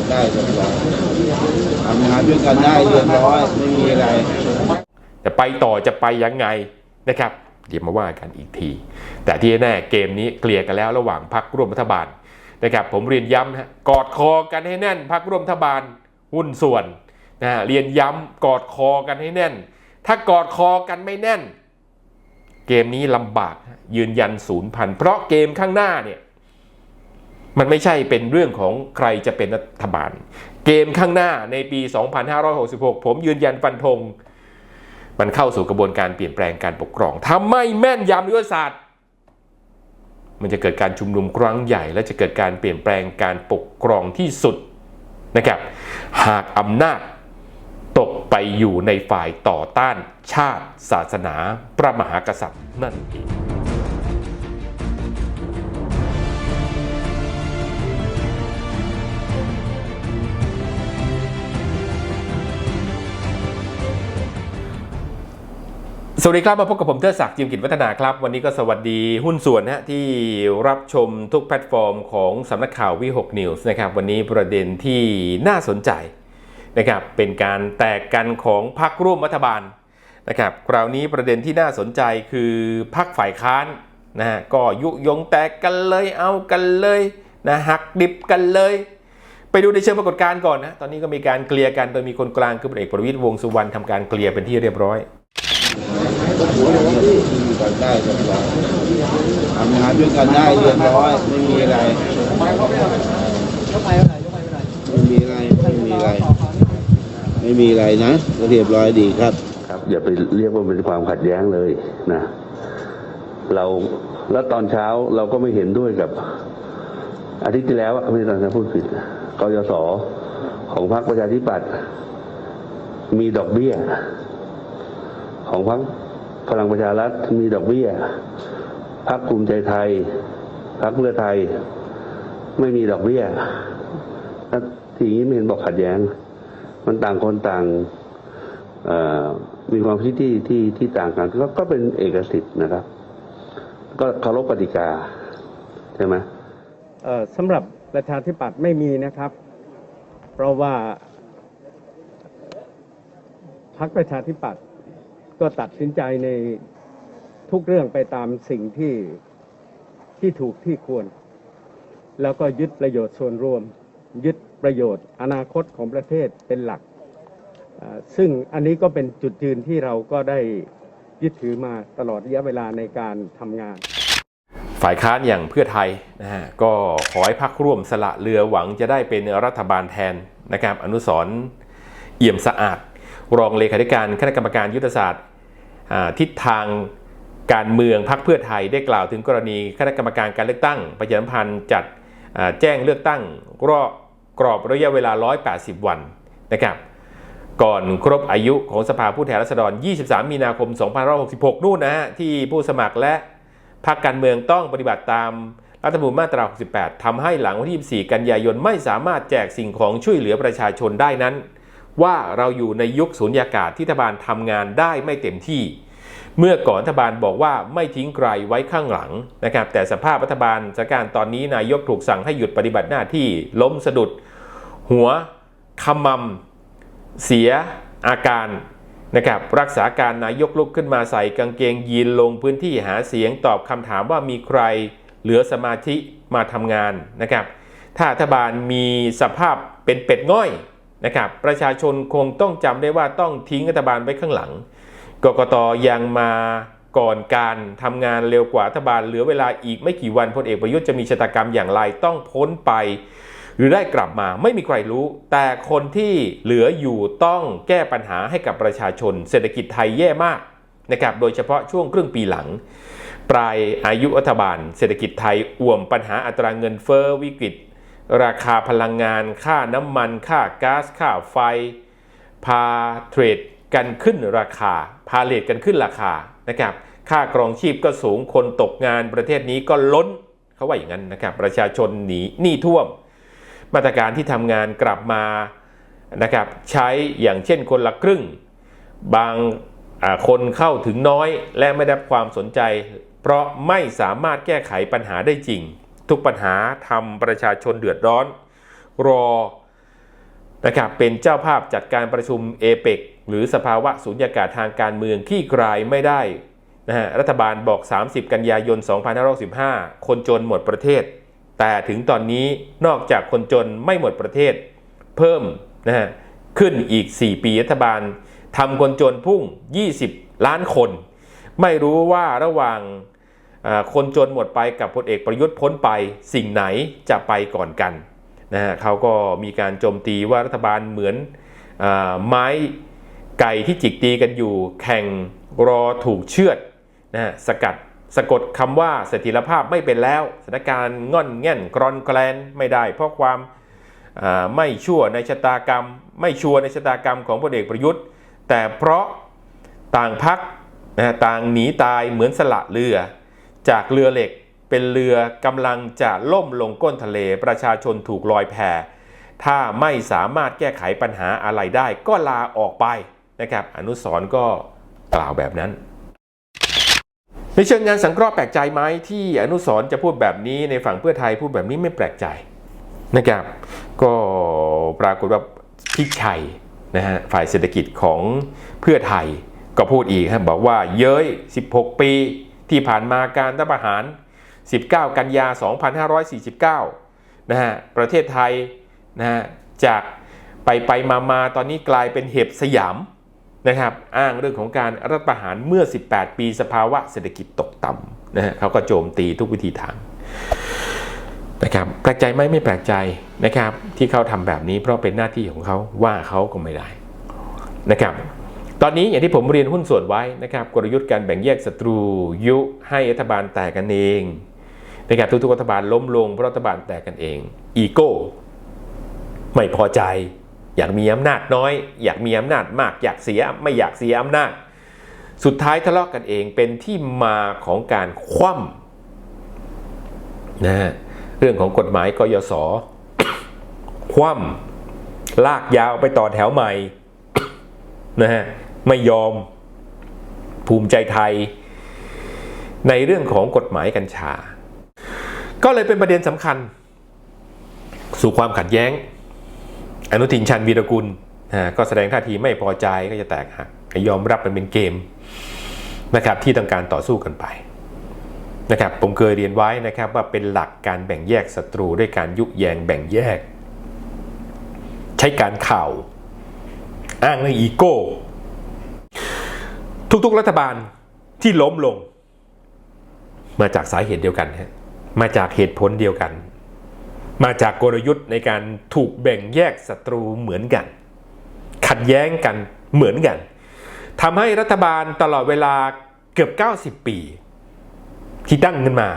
ันได้เรียบร้อยทำงานด้วยกันได้เรียบร้อยไม่มีอะไรจะไปต่อจะไปยังไงนะครับ เดี๋ยวมาว่ากันอีกที แต่ที่แน่เกมนี้เคลียร์กันแล้วระหว่างพรรคร่วมรัฐบาลนะครับผมเรียนย้ำนะกอดคอกันให้แน่นพรรคร่วมรัฐบาลหุ้นส่วนนะเรียนย้ำกอดคอกันให้แน่น ถ้ากอดคอกันไม่แน่น เกมนี้ลำบากยืนยันศูนย์พัน เพราะเกมข้างหน้าเนี่ย มันไม่ใช่เป็นเรื่องของใครจะเป็นรัฐบาล เกมข้างหน้าในปี 2566 ผมยืนยันฟันธง มันเข้าสู่กระบวนการเปลี่ยนแปลงการปกครองถ้าไม่แม่นยำยุทธศาสตร์ มันจะเกิดการชุมนุมครั้งใหญ่ และจะเกิดการเปลี่ยนแปลงการปกครองที่สุดนะครับ หากอำนาจตกไปอยู่ในฝ่ายต่อต้านชาติศาสนาพระมหากษัตริย์นั่นเอง สวัสดีครับมาพบกับผมเทอศักดิ์จิมกิจวัฒนาครับ วันนี้ก็สวัสดีหุ้นส่วนนะฮะที่รับชมทุกแพลตฟอร์มของสำนักข่าววิหกนิวส์นะครับวันนี้ประเด็นที่น่าสนใจนะครับเป็นการแตกกันของพรรคร่วมรัฐบาลนะครับคราวนี้ประเด็นที่น่าสนใจคือพรรคฝ่ายค้านนะฮะก็ยุยงแตกกันเลยเอากันเลยนะหักดิบกันเลย ไปดูในเชิงปรากฏการณ์ก่อนนะตอนนี้ก็มีการเคลียร์กันโดยมีคนกลางคือพลเอกประวิตยวงสุวรรณทำการเคลียร์เป็นที่เรียบร้อย อยู่กันได้เรียบร้อยทำงานด้วยกันได้เรียบร้อยไม่มีอะไรไม่มีอะไรไม่มีอะไร ไม่มีอะไรนะเรียบร้อยดีครับ ครับ อย่าไปเรียกว่าเป็นความขัดแย้งเลยนะ เราแล้วตอนเช้าเราก็ไม่เห็นด้วยกับ อาทิตย์ที่แล้วไม่ใช่ตอนเช้าพูดผิดกยศของพรรคประชาธิปัตย์มีดอกเบี้ย ของพรรค พลังประชารัฐมีดอกเบี้ยพรรคภูมิใจไทยพรรคเพื่อไทย ไม่มีดอกเบี้ยแล้วทีนี้ไม่เห็นบอกขัดแย้ง มันต่างคนต่างมีความคิดที่ที่ที่ต่างกันก็ก็เป็นเอกสิทธิ์นะครับ ก็เคารพกติกาใช่ไหมสำหรับประชาธิปัตย์ไม่มีนะครับ เพราะว่าพรรคประชาธิปัตย์ ก็ตัดสินใจในทุกเรื่องไปตามสิ่งที่ที่ถูกที่ควร แล้วก็ยึดประโยชน์ส่วนรวม ยึดประโยชน์ อนาคตของประเทศเป็นหลัก ซึ่งอันนี้ก็เป็นจุดยืนที่เราก็ได้ยึดถือมาตลอดระยะเวลาในการทำงาน ฝ่ายค้านอย่างเพื่อไทยนะฮะก็ขอให้พักร่วมสละเรือหวังจะได้เป็นรัฐบาลแทนนะครับอนุสรเอี่ยมสะอาด รองเลขาธิการคณะกรรมการยุทธศาสตร์ ทิศทางการเมืองพักเพื่อไทยได้กล่าวถึงกรณีคณะกรรมการการเลือกตั้งประชาสัมพันธ์จัดแจ้งเลือกตั้งรอบกรอบระยะเวลา 180 วันนะครับก่อนครบอายุของสภาผู้แทนราษฎร 23 มีนาคม 2566 นู่นนะฮะที่ผู้สมัครและพรรคการเมืองต้องปฏิบัติตามรัฐธรรมนูญมาตรา 68 ทำให้หลังวันที่ 24 กันยายนไม่สามารถแจกสิ่งของช่วยเหลือประชาชนได้นั้น ว่าเราอยู่ในยุคสุญญากาศที่รัฐบาลทำงานได้ไม่เต็มที่ เมื่อก่อนรัฐบาลบอกว่าไม่ทิ้งใครไว้ข้างหลังนะครับ แต่สภาพรัฐบาลสถานการณ์ตอนนี้นายกถูกสั่งให้หยุดปฏิบัติหน้าที่ล้มสะดุด หัวขมำเสียอาการนะครับรักษาการนายกลุกขึ้นมาใส่กางเกงยีนลงพื้นที่หาเสียงตอบคำถามว่ามีใครเหลือสมาธิมาทำงานนะครับ ถ้ารัฐบาลมีสภาพเป็นเป็ดง่อย นะครับประชาชนคงต้องจำได้ว่าต้องทิ้งรัฐบาลไว้ข้างหลัง กกตยังมาก่อนการทำงานเร็วกว่ารัฐบาลเหลือเวลาอีกไม่กี่วันพลเอกประยุทธ์จะมีชะตากรรมอย่างไรต้องพ้นไป หรือได้กลับมาไม่มีใครรู้ แต่คนที่เหลืออยู่ต้องแก้ปัญหาให้กับประชาชน เศรษฐกิจไทยแย่มากนะครับโดยเฉพาะช่วงครึ่งปีหลัง ปลายอายุรัฐบาล เศรษฐกิจไทยอ่วมปัญหาอัตราเงินเฟ้อวิกฤต ราคาพลังงาน ค่าน้ำมัน ค่าก๊าซ ค่าไฟ พาเทรดกันขึ้นราคา พาเลทกันขึ้นราคา นะครับ ค่าครองชีพก็สูง คนตกงานประเทศนี้ก็ล้น เขาว่าอย่างนั้นนะครับ ประชาชนหนีหนี้ท่วม มาตรการที่ทำงานกลับมา นะครับ ใช้อย่างเช่นคนละครึ่ง บางคนเข้าถึงน้อยและไม่ได้ความสนใจ เพราะไม่สามารถแก้ไขปัญหาได้จริง ทุกปัญหาทำประชาชนเดือดร้อน รอนะครับเป็นเจ้าภาพจัดการประชุมเอเปกหรือสภาวะสุญญากาศทางการเมืองขี้กลายไม่ได้นะฮะรัฐบาลบอก 30 กันยายน 2565 คนจนหมดประเทศ แต่ถึงตอนนี้นอกจากคนจนไม่หมดประเทศ เพิ่มนะฮะขึ้นอีก 4 ปีรัฐบาลทำคนจนพุ่ง 20 ล้านคน ไม่รู้ว่าระหว่าง คนจนหมดไปกับพลเอกประยุทธ์พ้นไปสิ่งไหนจะไปก่อนกันนะฮะเขาก็มีการโจมตีว่ารัฐบาลเหมือนอไม้ไก่ที่จิกตีกันอยู่ แข่งรอถูกเชือดนะฮะสกัดสะกดคำว่าเสถียรภาพไม่เป็นแล้วสถานการณ์ง่อนแง่นกรอนแกลนไม่ได้ เพราะความไม่ชั่วในชะตากรรม ไม่ชัวร์ในชะตากรรมของพลเอกประยุทธ์ แต่เพราะต่างพักนะฮะต่างหนีตายเหมือนสละเรือ จากเรือเหล็กเป็นเรือกำลังจะล่มลงก้นทะเลประชาชนถูกลอยแพถ้าไม่สามารถแก้ไขปัญหาอะไรได้ก็ลาออกไปนะครับ อนุสรก็กล่าวแบบนั้น ในเชิงงานสังเคราะห์แปลกใจไหมที่อนุสรจะพูดแบบนี้ในฝั่งเพื่อไทยพูดแบบนี้ไม่แปลกใจนะครับ ก็ปรากฏว่าพิชัยนะฮะฝ่ายเศรษฐกิจของเพื่อไทยก็พูดอีกครับบอกว่าเย้ย 16 ปี ที่ผ่านมาการรัฐประหาร 19 กันยา 2549 นะฮะ ประเทศไทยนะฮะจากไปไปมามาตอนนี้กลายเป็นเห็บสยามนะครับ อ้างเรื่องของการรัฐประหารเมื่อ 18 ปีสภาวะเศรษฐกิจตกต่ำนะฮะเขาก็โจมตีทุกวิธีทางนะครับแปลกใจไหมไม่แปลกใจนะครับ ที่เขาทำแบบนี้เพราะเป็นหน้าที่ของเขาว่าเขาก็ไม่ได้นะครับ ตอนนี้อย่างที่ผมเรียนหุ้นส่วนไว้นะครับกลยุทธ์การแบ่งแยกศัตรู ยุให้รัฐบาลแตกกันเองนะครับทุกๆรัฐบาลล้มลงเพราะรัฐบาลแตกกันเอง อีโก้ ไม่พอใจ อยากมีอำนาจน้อย อยากมีอำนาจมาก อยากเสียไม่อยากเสียอำนาจ สุดท้ายทะเลาะกันเองเป็นที่มาของการคว่ำนะฮะเรื่องของกฎหมายกยศคว่ำลากยาวไปต่อแถวใหม่นะฮะ ไม่ยอมภูมิใจไทย ในเรื่องของกฎหมายกัญชา ก็เลยเป็นประเด็นสำคัญ สู่ความขัดแย้ง อนุทินชันวีรกุลก็แสดงท่าทีไม่พอใจก็จะแตกหักยอมรับมันเป็นเกมนะครับที่ต้องการต่อสู้กันไปนะครับผมเคยเรียนไว้นะครับว่าเป็นหลักการแบ่งแยกศัตรูด้วยการยุแยงแบ่งแยก ใช้การข่าว อ้างเรื่องอีโก้ ทุกๆ รัฐบาลที่ล้มลง มาจากสาเหตุเดียวกันฮะมาจากเหตุผลเดียวกัน มาจากกลยุทธ์ในการถูกแบ่งแยกศัตรูเหมือนกัน ขัดแย้งกันเหมือนกันทำให้รัฐบาลตลอดเวลาเกือบ 90 ปี ที่ตั้งขึ้นมา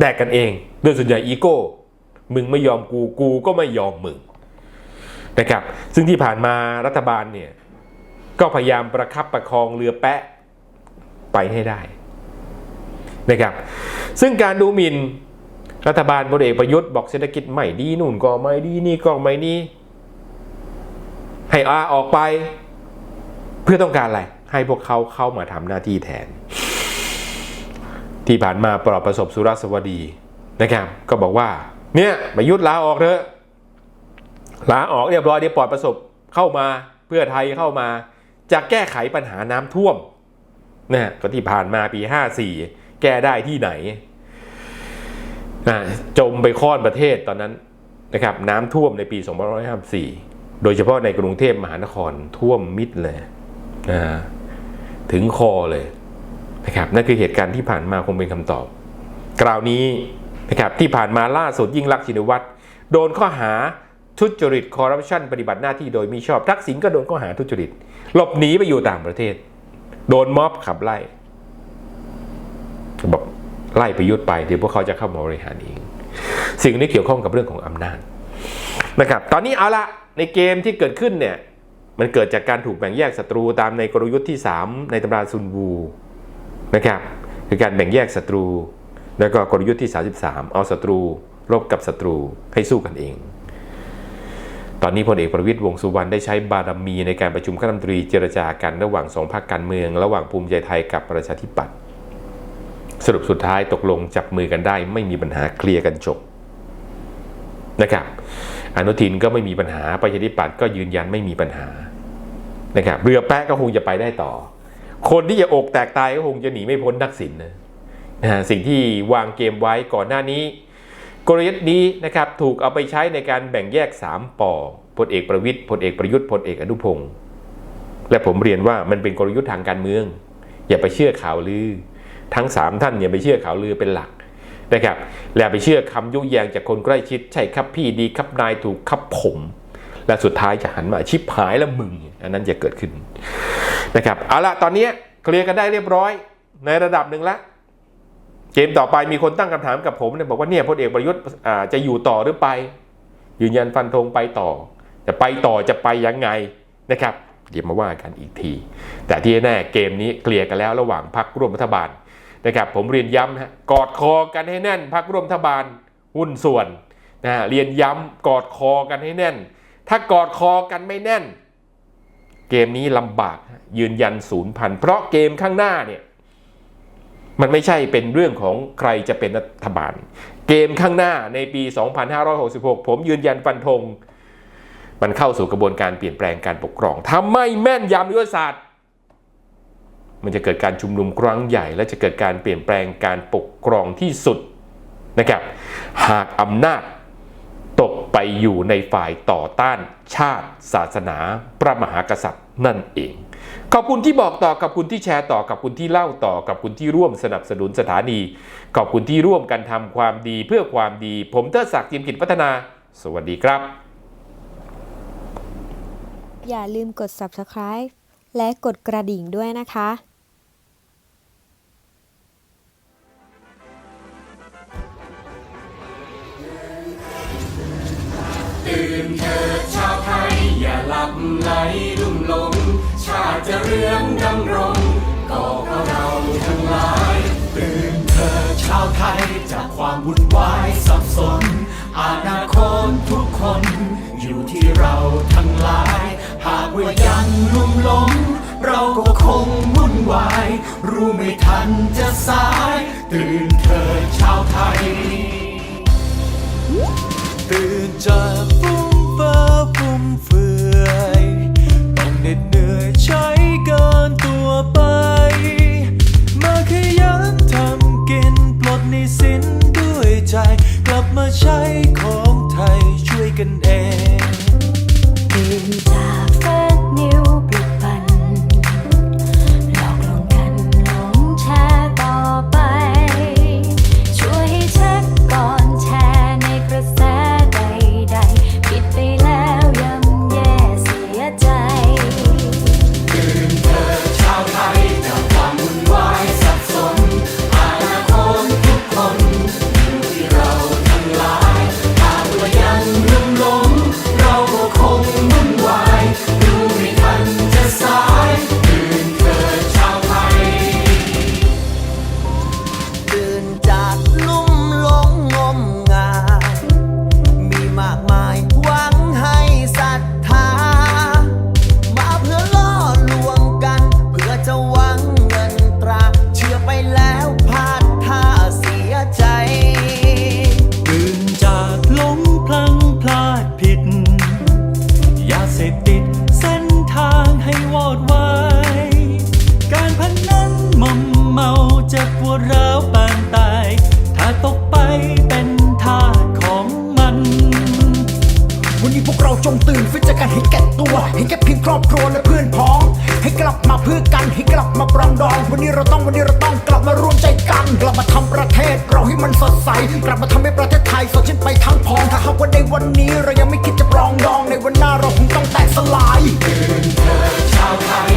แดกกันเอง โดยส่วนใหญ่อีโก้ มึงไม่ยอมกูกูก็ไม่ยอมมึงนะครับซึ่งที่ผ่านมารัฐบาลเนี่ย ก็พยายามประคับประคองเรือแปะไปให้ได้นะครับ ซึ่งการดูหมิ่นรัฐบาลพลเอกประยุทธ์บอกเศรษฐกิจไม่ดีนู่นก็ไม่ดีนี่ก็ไม่ดีให้อาออกไป เพื่อต้องการอะไร ให้พวกเขาเข้ามาทำหน้าที่แทน ที่ผ่านมาปลอดประสบสุรสวดีนะครับ ก็บอกว่า เนี่ยประยุทธ์ลาออกเถอะลาออกเรียบร้อยเดี๋ยวปลอดประสบเข้ามาเพื่อไทยเข้ามา จะแก้ไขปัญหาน้ำท่วมนะก็ที่ผ่านมาปี 54 แก้ได้ที่ไหนนะจมไปค้อนประเทศตอนนั้นนะครับน้ำท่วมในปี 2554 โดยเฉพาะในกรุงเทพมหานครท่วมมิดเลยนะถึงคอเลยนะครับนั่นคือเหตุการณ์ที่ผ่านมาคงเป็นคำตอบ กล่าวนี้นะครับที่ผ่านมาล่าสุดยิ่งลักชินวัตรโดนข้อหา ทุจริตคอร์รัปชันปฏิบัติหน้าที่โดยมิชอบ ทักษิณก็โดนข้อหาทุจริต หลบหนีไปอยู่ต่างประเทศ โดนม็อบขับไล่บอกไล่ประยุทธ์ไปเดี๋ยวพวกเขาจะเข้ามาบริหารเองสิ่งนี้เกี่ยวข้องกับเรื่องของอำนาจนะครับ ตอนนี้เอาละในเกมที่เกิดขึ้นเนี่ยมันเกิดจากการถูกแบ่งแยกศัตรูตามในกลยุทธ์ที่ 3 ในตำราซุนวูนะครับคือการแบ่งแยกศัตรู แล้วก็กลยุทธ์ที่ 33 เอาศัตรูรบกับศัตรูให้สู้กันเอง ตอนนี้พลเอกประวิตยวงสุวรรณได้ใช้บารมีในการประชุมคณะรัฐมนตรีเจรจากันระหว่างสองพรรคการเมือง ระหว่างภูมิใจไทยกับประชาธิปัตย์สรุปสุดท้ายตกลงจับมือกันได้ ไม่มีปัญหาเคลียร์กันจบนะครับอนุทินก็ไม่มีปัญหาประชาธิปัตย์ก็ยืนยันไม่มีปัญหานะครับเรือแปะก็คงจะไปได้ต่อ คนที่จะอกแตกตายก็คงจะหนีไม่พ้นทักษิณนนะฮะสิ่งที่วางเกมไว้ก่อนหน้านี้ กลยุทธ์นี้นะครับถูกเอาไปใช้ในการแบ่งแยก 3ปอพลเอกประวิทย์พลเอกประยุทธ์พลเอกอนุพงศ์และผมเรียนว่ามันเป็นกลยุทธ์ทางการเมือง อย่าไปเชื่อข่าวลือ ทั้ง 3 ท่านอย่าไปเชื่อข่าวลือเป็นหลักนะครับแล้วไปเชื่อคำยุแยงจากคนใกล้ชิดใช่ครับพี่ดีครับนายถูกครับผม และสุดท้ายจะหันมาชิบหายแล้วมึง อันนั้นจะเกิดขึ้นนะครับเอาละตอนนี้เคลียร์กันได้เรียบร้อยในระดับหนึ่งและ เกมต่อไปมีคนตั้งคำถามกับผมเนี่ยบอกว่าเนี่ยพลเอกประยุทธ์จะอยู่ต่อหรือไป ยืนยันฟันธงไปต่อ จะไปต่อจะไปยังไงนะครับเดี๋ยวมาว่ากันอีกที แต่ที่แน่เกมนี้เคลียร์กันแล้วระหว่างพรรคร่วมรัฐบาลนะครับผมเรียนย้ำนะฮะกอดคอกันให้แน่นพรรคร่วมรัฐบาลหุ้นส่วนนะเรียนย้ำกอดคอกันให้แน่น ถ้ากอดคอกันไม่แน่น เกมนี้ลำบากยืนยันศูนย์พันเพราะเกมข้างหน้าเนี่ย มันไม่ใช่เป็นเรื่องของใครจะเป็นรัฐบาล เกมข้างหน้าในปี 2566 ผมยืนยันฟันธง มันเข้าสู่กระบวนการเปลี่ยนแปลงการปกครองถ้าไม่แม่นยำยุทธศาสตร์ มันจะเกิดการชุมนุมครั้งใหญ่ และจะเกิดการเปลี่ยนแปลงการปกครองที่สุดนะครับ หากอำนาจตกไปอยู่ในฝ่ายต่อต้านชาติ ศาสนา พระมหากษัตริย์ นั่นเอง ขอบคุณที่บอกต่อกับคุณที่แชร์ต่อกับคุณที่เล่าต่อกับคุณที่ร่วมสนับสนุนสถานี ขอบคุณที่ร่วมกันทำความดีเพื่อความดี ผมเทดศักดิ์จิมกิจพัฒนา สวัสดีครับ อย่าลืมกด subscribe และกดกระดิ่งด้วยนะคะชาวไทยอย่าหลับไหลลุ่มหลงชาติ จะเรื่องดำรงก็เพราะเราทั้งหลายตื่นเถิดชาวไทยจากความวุ่นวายสับสน อนาคตทุกคน อยู่ที่เราทั้งหลาย หากว่ายังลุ่มหลงเราก็คงวุ่นวาย รู้ไม่ทันจะสาย ตื่นเถิดชาวไทย ตื่นจากฟุ้งเฟ้อฟุ่มเฟือ ไป มาขยันทำกินปลดหนี้สินด้วยใจ กลับมาใช้ขอ รวมใจกันกลับมาทำประเทศเราให้มันสดใส กลับมาทำให้ประเทศไทยสดชื่นไปทั้งพองถ้าหากว่าในวันนี้เรายังไม่คิดจะปรองดองในวันหน้าเราคงต้องแตกสลายเดินเธอชาวไทย